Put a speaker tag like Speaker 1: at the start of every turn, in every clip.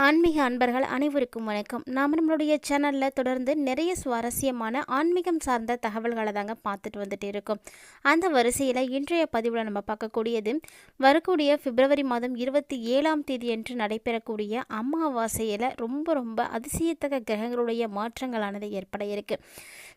Speaker 1: ஆன்மீக அன்பர்கள் அனைவருக்கும் வணக்கம். நாம் நம்மளுடைய சேனலில் தொடர்ந்து நிறைய சுவாரஸ்யமான ஆன்மீகம் சார்ந்த தகவல்களை தாங்க பார்த்துட்டு வந்துட்டு இருக்கோம். அந்த வரிசையில் இன்றைய பதிவில் நம்ம பார்க்கக்கூடியது வரக்கூடிய பிப்ரவரி மாதம் இருபத்தி ஏழாம் தேதி என்று நடைபெறக்கூடிய அமாவாசையில் ரொம்ப ரொம்ப அதிசயத்தக்க கிரகங்களுடைய மாற்றங்களானது ஏற்பட இருக்குது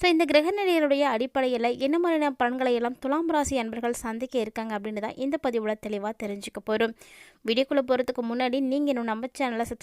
Speaker 1: ஸோ இந்த கிரக நிலைகளுடைய அடிப்படையில் என்ன மாதிரியான பலன்களை எல்லாம் துலாம் ராசி அன்பர்கள் சந்திக்க இருக்காங்க அப்படின்னு தான் இந்த பதிவில் தெளிவாக தெரிஞ்சுக்க போகிறோம் வீடியோக்குள்ளே போகிறதுக்கு முன்னாடி நீங்கள் இன்னும் நம்ம சேனலை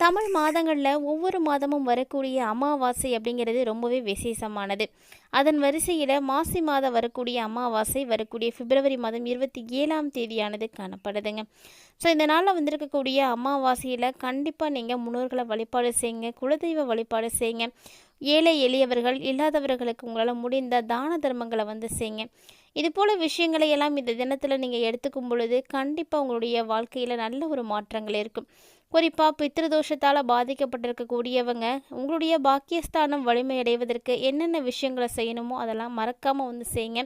Speaker 1: தமிழ் மாதங்களில் ஒவ்வொரு மாதமும் வரக்கூடிய அமாவாசை அப்படிங்கிறது ரொம்பவே விசேஷமானது. அதன் வரிசையில் மாசி மாதம் வரக்கூடிய அமாவாசை வரக்கூடிய பிப்ரவரி மாதம் இருபத்தி ஏழாம் தேதியானது காணப்படுதுங்க. ஸோ இந்த நாளில் வந்திருக்கக்கூடிய அமாவாசையில் கண்டிப்பாக நீங்கள் முன்னோர்களை வழிபாடு செய்யுங்க குலதெய்வ வழிபாடு செய்யுங்க. ஏழை எளியவர்கள் இல்லாதவர்களுக்கு உங்களால் முடிந்த தான தர்மங்களை வந்து செய்யுங்க. இது போல் விஷயங்களை எல்லாம் இந்த தினத்தில் நீங்கள் எடுத்துக்கும் பொழுது கண்டிப்பாக உங்களுடைய வாழ்க்கையில் நல்ல ஒரு மாற்றங்கள் இருக்கும். குறிப்பாக பித்ருதோஷத்தால் பாதிக்கப்பட்டிருக்கக்கூடியவங்க உங்களுடைய பாக்கியஸ்தானம் வலிமையடைவதற்கு என்னென்ன விஷயங்களை செய்யணுமோ அதெல்லாம் மறக்காமல் வந்து செய்யுங்க.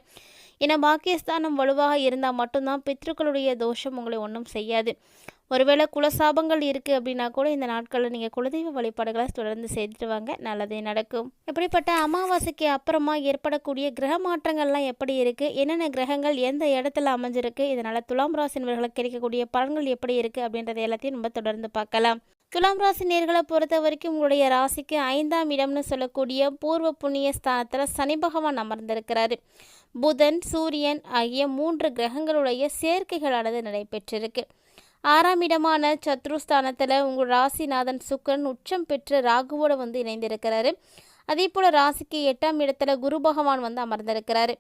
Speaker 1: ஏன்னா பாக்கியஸ்தானம் வலுவாக இருந்தால் மட்டும்தான் பித்ருக்களுடைய தோஷம் உங்களை ஒன்றும் செய்யாது. ஒருவேளை குலசாபங்கள் இருக்குது அப்படின்னா கூட இந்த நாட்களில் நீங்கள் குலதெய்வ வழிபாடுகளை தொடர்ந்து செய்துட்டு வாங்க. நல்லதே நடக்கும். இப்படிப்பட்ட அமாவாசைக்கு அப்புறமா ஏற்படக்கூடிய கிரக மாற்றங்கள்லாம் எப்படி இருக்குது என்னென்ன கிரகங்கள் எந்த இடத்துல அமைஞ்சிருக்கு? இதனால் துலாம் ராசினர்களுக்கு கிடைக்கக்கூடிய பலன்கள் எப்படி இருக்குது அப்படின்றத எல்லாத்தையும் நம்ம தொடர்ந்து பார்க்கலாம். துலாம் ராசி நேர்களை பொறுத்த வரைக்கும் உங்களுடைய ராசிக்கு ஐந்தாம் இடம்னு சொல்லக்கூடிய பூர்வ புண்ணிய ஸ்தானத்தில் சனி பகவான் அமர்ந்திருக்கிறாரு. புதன் சூரியன் ஆகிய மூன்று கிரகங்களுடைய சேர்க்கைகளானது நடைபெற்றிருக்கு. ஆறாம் இடமான சத்ருஸ்தானத்தில் உங்கள் ராசிநாதன் சுக்கரன் உச்சம் பெற்ற ராகுவோடு வந்து இணைந்திருக்கிறாரு. அதே போல் ராசிக்கு எட்டாம் இடத்துல குரு பகவான் வந்து அமர்ந்திருக்கிறாரு.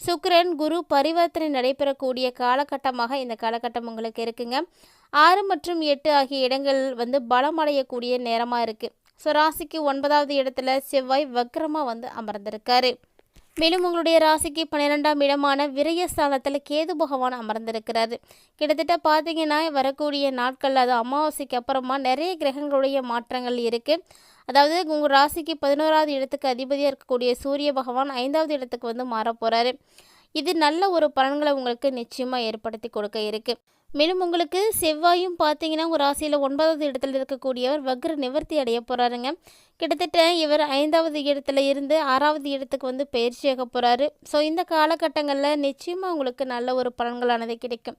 Speaker 1: சுக்கரன் குரு பரிவர்த்தனை நடைபெறக்கூடிய காலகட்டமாக இந்த காலகட்டம் உங்களுக்கு இருக்குங்க. ஆறு மற்றும் எட்டு ஆகிய இடங்கள் வந்து பலமடையக்கூடிய நேரமாக இருக்குது ஸோ ராசிக்கு ஒன்பதாவது இடத்துல செவ்வாய் வக்ரமாக வந்து அமர்ந்திருக்காரு. மேலும் உங்களுடைய ராசிக்கு பன்னிரெண்டாம் இடமான விரயஸ்தானத்தில் கேது பகவான் அமர்ந்திருக்கிறாரு. கிட்டத்தட்ட பார்த்தீங்கன்னா வரக்கூடிய நாட்கள் அது அமாவாசைக்கு அப்புறமா நிறைய கிரகங்களுடைய மாற்றங்கள் இருக்குது அதாவது உங்கள் ராசிக்கு பதினோராவது இடத்துக்கு அதிபதியாக இருக்கக்கூடிய சூரிய பகவான் ஐந்தாவது இடத்துக்கு வந்து மாற போகிறாரு இது நல்ல ஒரு பலன்களை உங்களுக்கு நிச்சயமாக ஏற்படுத்தி கொடுக்க இருக்குது மேலும் உங்களுக்கு செவ்வாயும் பார்த்தீங்கன்னா உங்கள் ராசியில் ஒன்பதாவது இடத்துல இருக்கக்கூடியவர் வக்ர நிவர்த்தி அடைய போகிறாருங்க கிட்டத்தட்ட இவர் ஐந்தாவது இடத்துல இருந்து ஆறாவது இடத்துக்கு வந்து பயிற்சியாக போகிறாரு ஸோ இந்த காலகட்டங்களில் நிச்சயமாக உங்களுக்கு நல்ல ஒரு பலன்களானது கிடைக்கும்.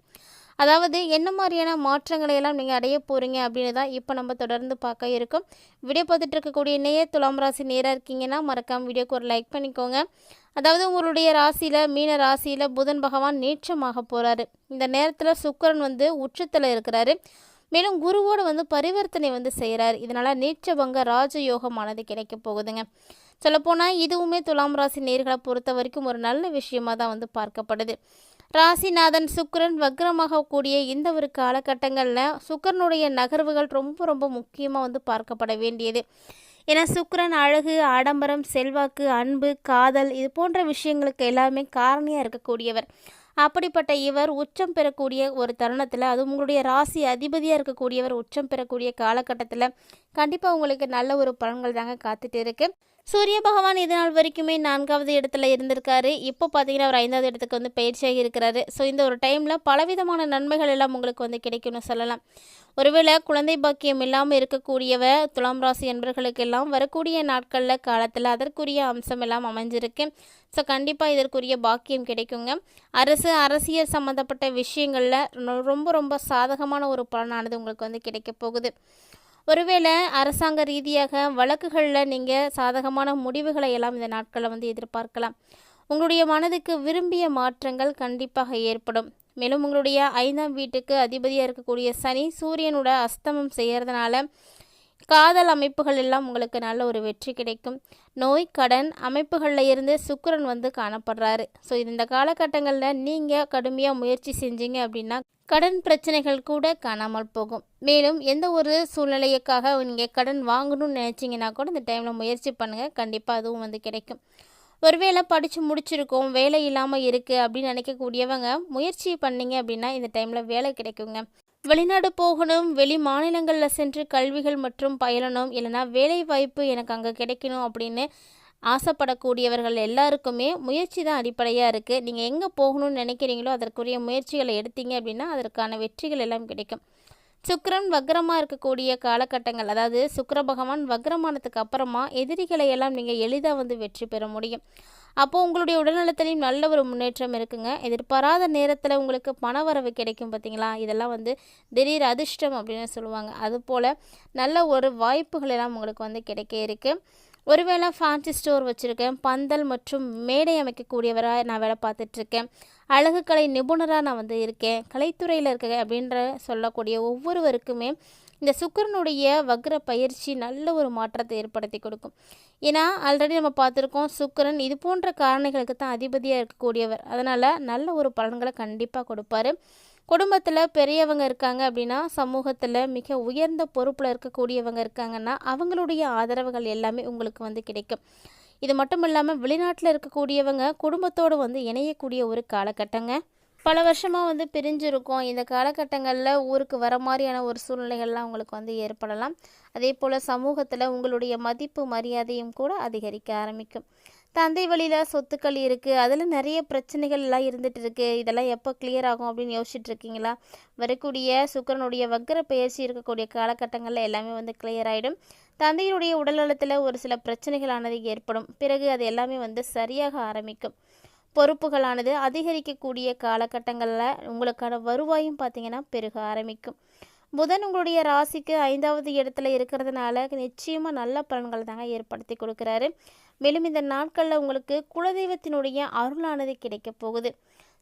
Speaker 1: அதாவது என்ன மாதிரியான மாற்றங்களை எல்லாம் நீங்கள் அடைய போகிறீங்க அப்படின்னு தான் இப்போ நம்ம தொடர்ந்து பார்க்க இருக்கோம். வீடியோ பார்த்துட்டு இருக்கக்கூடிய நேய துலாம் ராசி நேராக இருக்கீங்கன்னா மறக்காமல் வீடியோக்கு ஒரு லைக் பண்ணிக்கோங்க. அதாவது உங்களுடைய ராசியில் மீன ராசியில் புதன் பகவான் நீச்சமாக போகிறாரு இந்த நேரத்தில் சுக்கரன் வந்து உச்சத்தில் இருக்கிறாரு. மேலும் குருவோடு வந்து பரிவர்த்தனை வந்து செய்கிறார் இதனால் நீச்சபங்க ராஜயோகமானது கிடைக்க போகுதுங்க. சொல்லப்போனால் இதுவுமே துலாம் ராசி நேர்களை பொறுத்த வரைக்கும் ஒரு நல்ல விஷயமாக தான் வந்து பார்க்கப்படுது. ராசிநாதன் சுக்கரன் வக்ரமாக கூடிய இந்த ஒரு காலகட்டங்களில் சுக்கரனுடைய நகர்வுகள் ரொம்ப ரொம்ப முக்கியமாக வந்து பார்க்கப்பட வேண்டியது. ஏன்னா சுக்கரன் அழகு ஆடம்பரம் செல்வாக்கு அன்பு காதல் இது போன்ற விஷயங்களுக்கு எல்லாமே காரணியாக இருக்கக்கூடியவர். அப்படிப்பட்ட இவர் உச்சம் பெறக்கூடிய ஒரு தருணத்தில் அது உங்களுடைய ராசி அதிபதியாக இருக்கக்கூடியவர் உச்சம் பெறக்கூடிய காலகட்டத்தில் கண்டிப்பாக உங்களுக்கு நல்ல ஒரு பலன்கள் தாங்க காத்துட்டு இருக்குது சூரிய பகவான் இது நாள் வரைக்குமே நான்காவது இடத்துல இருந்திருக்காரு. இப்போ பார்த்தீங்கன்னா அவர் ஐந்தாவது இடத்துக்கு வந்து பயிற்சியாகி இருக்கிறாரு. ஸோ இந்த ஒரு டைமில் பலவிதமான நன்மைகள் எல்லாம் உங்களுக்கு வந்து கிடைக்கும்னு சொல்லலாம். ஒருவேளை குழந்தை பாக்கியம் இல்லாமல் இருக்கக்கூடியவ துலாம் ராசி என்பர்களுக்கெல்லாம் வரக்கூடிய நாட்களில் காலத்தில் அதற்குரிய அம்சம் எல்லாம் அமைஞ்சிருக்கு. ஸோ கண்டிப்பாக இதற்குரிய பாக்கியம் கிடைக்குங்க. அரசு அரசியல் சம்மந்தப்பட்ட விஷயங்களில் ரொம்ப ரொம்ப சாதகமான ஒரு பலனானது உங்களுக்கு வந்து கிடைக்க போகுது. ஒருவேளை அரசாங்க ரீதியாக வழக்குகளில் நீங்கள் சாதகமான முடிவுகளை எல்லாம் இந்த நாட்களில் வந்து எதிர்பார்க்கலாம். உங்களுடைய மனதுக்கு விரும்பிய மாற்றங்கள் கண்டிப்பாக ஏற்படும். மேலும் உங்களுடைய ஐந்தாம் வீட்டுக்கு அதிபதியாக இருக்கக்கூடிய சனி சூரியனோட அஸ்தமம் செய்கிறதுனால காதல் அமைப்புகள் எல்லாம் உங்களுக்கு நல்ல ஒரு வெற்றி கிடைக்கும். நோய் கடன் அமைப்புகளில் இருந்து சுக்கரன் வந்து காணப்படுறாரு. ஸோ இந்த காலகட்டங்களில் நீங்கள் கடுமையாக முயற்சி செஞ்சீங்க அப்படின்னா கடன் பிரச்சனைகள் கூட காணாமல் போகும். மேலும் எந்த ஒரு சூழ்நிலைக்காக நீங்கள் கடன் வாங்கணும்னு நினச்சிங்கன்னா கூட இந்த டைமில் முயற்சி பண்ணுங்கள் கண்டிப்பாக அதுவும் வந்து கிடைக்கும். ஒருவேளை படித்து முடிச்சிருக்கோம் வேலை இல்லாமல் இருக்குது அப்படின்னு நினைக்கக்கூடியவங்க முயற்சி பண்ணீங்க அப்படின்னா இந்த டைமில் வேலை கிடைக்குங்க. வெளிநாடு போகணும் வெளி மாநிலங்களில் சென்று கல்விகள் மற்றும் பயிலணும் இல்லைனா வேலை வாய்ப்பு எனக்கு அங்கே கிடைக்கணும் அப்படின்னு ஆசைப்படக்கூடியவர்கள் எல்லாருக்குமே முயற்சி தான் அடிப்படையாக இருக்குது நீங்கள் எங்கே போகணும்னு நினைக்கிறீங்களோ அதற்குரிய முயற்சிகளை எடுத்தீங்க அப்படின்னா அதற்கான வெற்றிகள் எல்லாம் கிடைக்கும். சுக்கரன் வக்ரமாக இருக்கக்கூடிய காலகட்டங்கள் அதாவது சுக்கர பகவான் வக்ரமானதுக்கு அப்புறமா எதிரிகளை எல்லாம் நீங்கள் எளிதாக வந்து வெற்றி பெற முடியும். அப்போது உங்களுடைய உடல்நலத்திலையும் நல்ல ஒரு முன்னேற்றம் இருக்குங்க. எதிர்பாராத நேரத்தில் உங்களுக்கு பணவரவு கிடைக்கும் பார்த்தீங்களா இதெல்லாம் வந்து திடீர் அதிர்ஷ்டம் அப்படின்னு சொல்லுவாங்க. அதுபோல் நல்ல ஒரு வாய்ப்புகள் எல்லாம் உங்களுக்கு வந்து கிடைக்க இருக்குது ஒருவேளை ஃபேன்சி ஸ்டோர் வச்சுருக்கேன். பந்தல் மற்றும் மேடை அமைக்கக்கூடியவராக நான் வேலை பார்த்துட்ருக்கேன். அழகு கலை நிபுணராக நான் வந்து இருக்கேன். கலைத்துறையில் இருக்கேன் அப்படின்ற சொல்லக்கூடிய ஒவ்வொருவருக்குமே இந்த சுக்கரனுடைய வக்ர பயிற்சி நல்ல ஒரு மாற்றத்தை ஏற்படுத்தி கொடுக்கும். ஏன்னா ஆல்ரெடி நம்ம பார்த்துருக்கோம் சுக்கரன் இது போன்ற காரணிகளுக்கு தான் அதிபதியாக இருக்கக்கூடியவர். அதனால் நல்ல ஒரு பலன்களை கண்டிப்பாக கொடுப்பாரு. குடும்பத்தில் பெரியவங்க இருக்காங்க அப்படின்னா சமூகத்தில் மிக உயர்ந்த பொறுப்பில் இருக்கக்கூடியவங்க இருக்காங்கன்னா அவங்களுடைய ஆதரவுகள் எல்லாமே உங்களுக்கு வந்து கிடைக்கும். இது மட்டும் இல்லாமல் வெளிநாட்டில் இருக்கக்கூடியவங்க குடும்பத்தோடு வந்து இணையக்கூடிய ஒரு காலகட்டங்க. பல வருஷமாக வந்து பிரிஞ்சிருக்கும். இந்த காலகட்டங்களில் ஊருக்கு வர மாதிரியான ஒரு சூழ்நிலைகள்லாம் உங்களுக்கு வந்து ஏற்படலாம். அதே போல் சமூகத்தில் உங்களுடைய மதிப்பு மரியாதையும் கூட அதிகரிக்க ஆரம்பிக்கும். தந்தை வழியில் சொத்துக்கள் இருக்குது அதில் நிறைய பிரச்சனைகள் எல்லாம் இருந்துகிட்டு இருக்குது இதெல்லாம் எப்போ கிளியர் ஆகும் அப்படின்னு யோசிச்சுட்டு இருக்கீங்களா? வரக்கூடிய சுக்கரனுடைய வக்கர பயிற்சி இருக்கக்கூடிய காலகட்டங்களில் எல்லாமே வந்து கிளியர் ஆகிடும் தந்தையினுடைய உடல்நலத்தில் ஒரு சில பிரச்சனைகளானது ஏற்படும். பிறகு அது எல்லாமே வந்து சரியாக ஆரம்பிக்கும். பொறுப்புகளானது அதிகரிக்கக்கூடிய காலகட்டங்களில் உங்களுக்கான வருவாயும் பார்த்திங்கன்னா பெருக ஆரம்பிக்கும். புதன் உங்களுடைய ராசிக்கு ஐந்தாவது இடத்துல இருக்கிறதுனால நிச்சயமாக நல்ல பலன்கள் தாங்க ஏற்படுத்தி கொடுக்குறாரு. மேலும் இந்த நாட்களில் உங்களுக்கு குலதெய்வத்தினுடைய அருளானது கிடைக்கப் போகுது.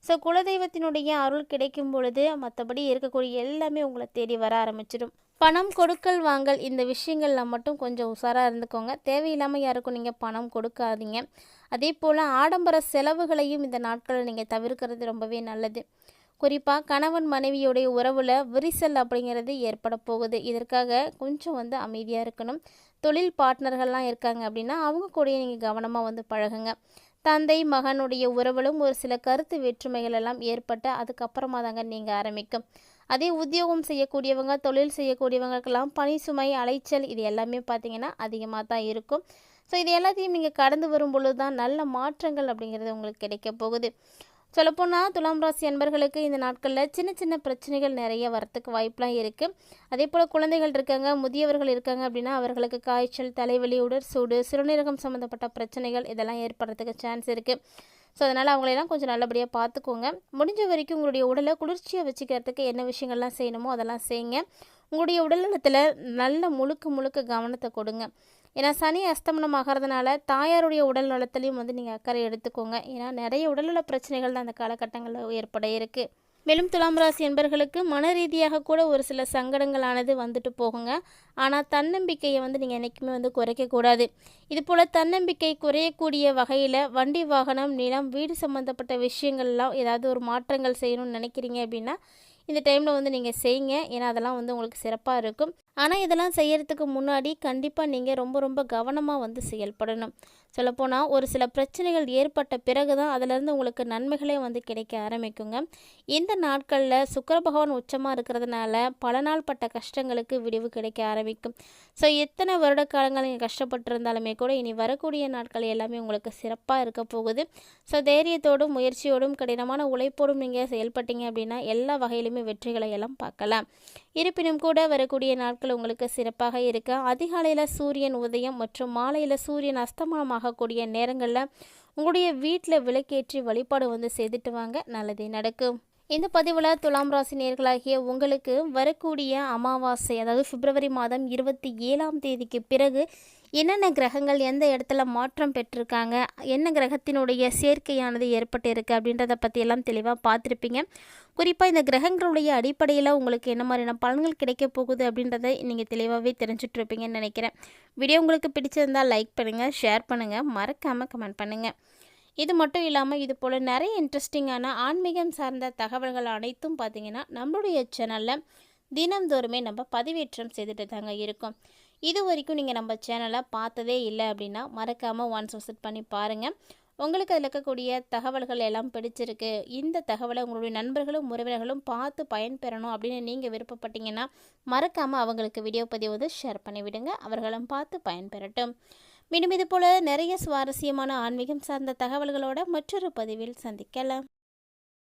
Speaker 1: ஸோ குலதெய்வத்தினுடைய அருள் கிடைக்கும் பொழுது மற்றபடி இருக்கக்கூடிய எல்லாமே உங்களை தேடி வர ஆரம்பிச்சிடும். பணம் கொடுக்கல் வாங்கல் இந்த விஷயங்களில் மட்டும் கொஞ்சம் உஷாராக இருந்துக்கோங்க. தேவையில்லாமல் யாருக்கும் நீங்கள் பணம் கொடுக்காதீங்க. அதே போல் ஆடம்பர செலவுகளையும் இந்த நாட்களில் நீங்கள் தவிர்க்கிறது ரொம்பவே நல்லது. குறிப்பாக கணவன் மனைவியுடைய உறவில் விரிசல் அப்படிங்கிறது ஏற்பட போகுது. இதற்காக கொஞ்சம் வந்து அமைதியாக இருக்கணும். தொழில் பார்ட்னர்கள்லாம் இருக்காங்க அப்படின்னா அவங்க கூடயே நீங்கள் கவனமாக வந்து பழகுங்க. தந்தை மகனுடைய உறவிலும் ஒரு சில கருத்து வேற்றுமைகள் எல்லாம் ஏற்பட்டு அதுக்கப்புறமா தாங்க நீங்கள் ஆரம்பிக்கும். அதே உத்தியோகம் செய்யக்கூடியவங்க தொழில் செய்யக்கூடியவங்களுக்கெல்லாம் பணி சுமை அலைச்சல் இது எல்லாமே பார்த்தீங்கன்னா அதிகமாக தான் இருக்கும். ஸோ இது எல்லாத்தையும் நீங்கள் கடந்து வரும் பொழுது தான் நல்ல மாற்றங்கள் அப்படிங்கிறது உங்களுக்கு கிடைக்க போகுது. சொல்லப்போனால் துலாம் ராசி அன்பர்களுக்கு இந்த நாட்களில் சின்ன சின்ன பிரச்சனைகள் நிறைய வரத்துக்கு வாய்ப்பெலாம் இருக்குது அதே போல் குழந்தைகள் இருக்காங்க முதியவர்கள் இருக்காங்க அப்படின்னா அவர்களுக்கு காய்ச்சல் தலைவலி உடற் சூடு சிறுநீரகம் சம்மந்தப்பட்ட பிரச்சனைகள் இதெல்லாம் ஏற்படுறதுக்கு சான்ஸ் இருக்குது ஸோ அதனால் அவங்களெல்லாம் கொஞ்சம் நல்லபடியாக பார்த்துக்கோங்க. முடிஞ்ச வரைக்கும் உங்களுடைய உடலை குளிர்ச்சியாக வச்சுக்கிறதுக்கு என்ன விஷயங்கள்லாம் செய்யணுமோ அதெல்லாம் செய்யுங்க. உங்களுடைய உடல்நலத்தில் நல்ல முழுக்க முழுக்க கவனத்தை கொடுங்க. ஏன்னா சனி அஸ்தமனம் ஆகிறதுனால தாயாருடைய உடல் நலத்திலையும் வந்து நீங்கள் அக்கறை எடுத்துக்கோங்க. ஏன்னா நிறைய உடல்நல பிரச்சனைகள் தான் அந்த காலகட்டங்களில் ஏற்பட இருக்குது மேலும் துலாம் ராசி என்பர்களுக்கு மன ரீதியாக கூட ஒரு சில சங்கடங்களானது வந்துட்டு போகுங்க. ஆனால் தன்னம்பிக்கையை வந்து நீங்கள் என்றைக்குமே வந்து குறைக்கக்கூடாது இதுபோல் தன்னம்பிக்கை குறையக்கூடிய வகையில் வண்டி வாகனம் நிலம் வீடு சம்மந்தப்பட்ட விஷயங்கள்லாம் ஏதாவது ஒரு மாற்றங்கள் செய்யணும்னு நினைக்கிறீங்க அப்படின்னா இந்த டைமில் வந்து நீங்கள் செய்யுங்க. ஏன்னா அதெல்லாம் வந்து உங்களுக்கு சிறப்பாக இருக்கும். ஆனால் இதெல்லாம் செய்கிறதுக்கு முன்னாடி கண்டிப்பாக நீங்கள் ரொம்ப ரொம்ப கவனமாக வந்து செயல்படணும். சொல்லப்போனால் ஒரு சில பிரச்சனைகள் ஏற்பட்ட பிறகு தான் அதிலேருந்து உங்களுக்கு நன்மைகளே வந்து கிடைக்க ஆரம்பிக்குங்க. இந்த நாட்களில் சுக்கர பகவான் உச்சமாக இருக்கிறதுனால பல நாள் பட்ட கஷ்டங்களுக்கு விடிவு கிடைக்க ஆரம்பிக்கும். ஸோ எத்தனை வருட காலங்கள் நீங்கள் கஷ்டப்பட்டிருந்தாலுமே கூட இனி வரக்கூடிய நாட்கள் எல்லாமே உங்களுக்கு சிறப்பாக இருக்க போகுது. ஸோ தைரியத்தோடும் முயற்சியோடும் கடினமான உழைப்போடும் நீங்கள் செயல்பட்டீங்க அப்படின்னா எல்லா வகையிலுமே வெற்றிகளை எல்லாம் பார்க்கலாம். இருப்பினும் கூட வரக்கூடிய நாட்கள் உங்களுக்கு சிறப்பாக இருக்க. அதிகாலையில் சூரியன் உதயம் மற்றும் மாலையில் சூரியன் அஸ்தமனமாகக்கூடிய நேரங்களில் உங்களுடைய வீட்டில் விளக்கேற்றி வழிபாடு வந்து செய்துட்டு வாங்க. நல்லதே நடக்கும். இந்த பதிவில் துலாம் ராசி நேர்களாகிய உங்களுக்கு வரக்கூடிய அமாவாசை அதாவது பிப்ரவரி மாதம் இருபத்தி ஏழாம் தேதிக்கு பிறகு என்னென்ன கிரகங்கள் எந்த இடத்துல மாற்றம் பெற்றிருக்காங்க? என்ன கிரகத்தினுடைய சேர்க்கையானது ஏற்பட்டு அப்படின்றத பற்றியெல்லாம் தெளிவாக பார்த்துருப்பீங்க. குறிப்பாக இந்த கிரகங்களுடைய அடிப்படையில் உங்களுக்கு என்ன மாதிரியான பலன்கள் கிடைக்க போகுது அப்படின்றத நீங்கள் தெளிவாகவே தெரிஞ்சிட்ருப்பீங்கன்னு நினைக்கிறேன். வீடியோ உங்களுக்கு பிடிச்சிருந்தால் லைக் பண்ணுங்கள் ஷேர் பண்ணுங்கள் மறக்காமல் கமெண்ட் பண்ணுங்கள் இது மட்டும் இல்லாமல் இது போல் நிறைய இன்ட்ரெஸ்டிங்கான ஆன்மீகம் சார்ந்த தகவல்கள் அனைத்தும் பார்த்திங்கன்னா நம்மளுடைய சேனலில் தினந்தோறுமே நம்ம பதிவேற்றம் செய்துட்டு தாங்க இருக்கோம். இது வரைக்கும் நீங்கள் நம்ம சேனலை பார்த்ததே இல்லை அப்படின்னா மறக்காமல் ஒன்ஸ் விசிட் பண்ணி பாருங்கள் உங்களுக்கு அதில் இருக்கக்கூடிய தகவல்கள் எல்லாம் பிடிச்சிருக்கு. இந்த தகவலை உங்களுடைய நண்பர்களும் உறவினர்களும் பார்த்து பயன்பெறணும் அப்படின்னு நீங்கள் விருப்பப்பட்டீங்கன்னா மறக்காமல் அவங்களுக்கு வீடியோ பதிவு வந்து ஷேர் பண்ணிவிடுங்க. அவர்களும் பார்த்து பயன்பெறட்டும். மீண்டும் இதுபோல் நிறைய சுவாரஸ்யமான ஆன்மீகம் சார்ந்த தகவல்களோட மற்றொரு பதிவில் சந்திக்கலாம்.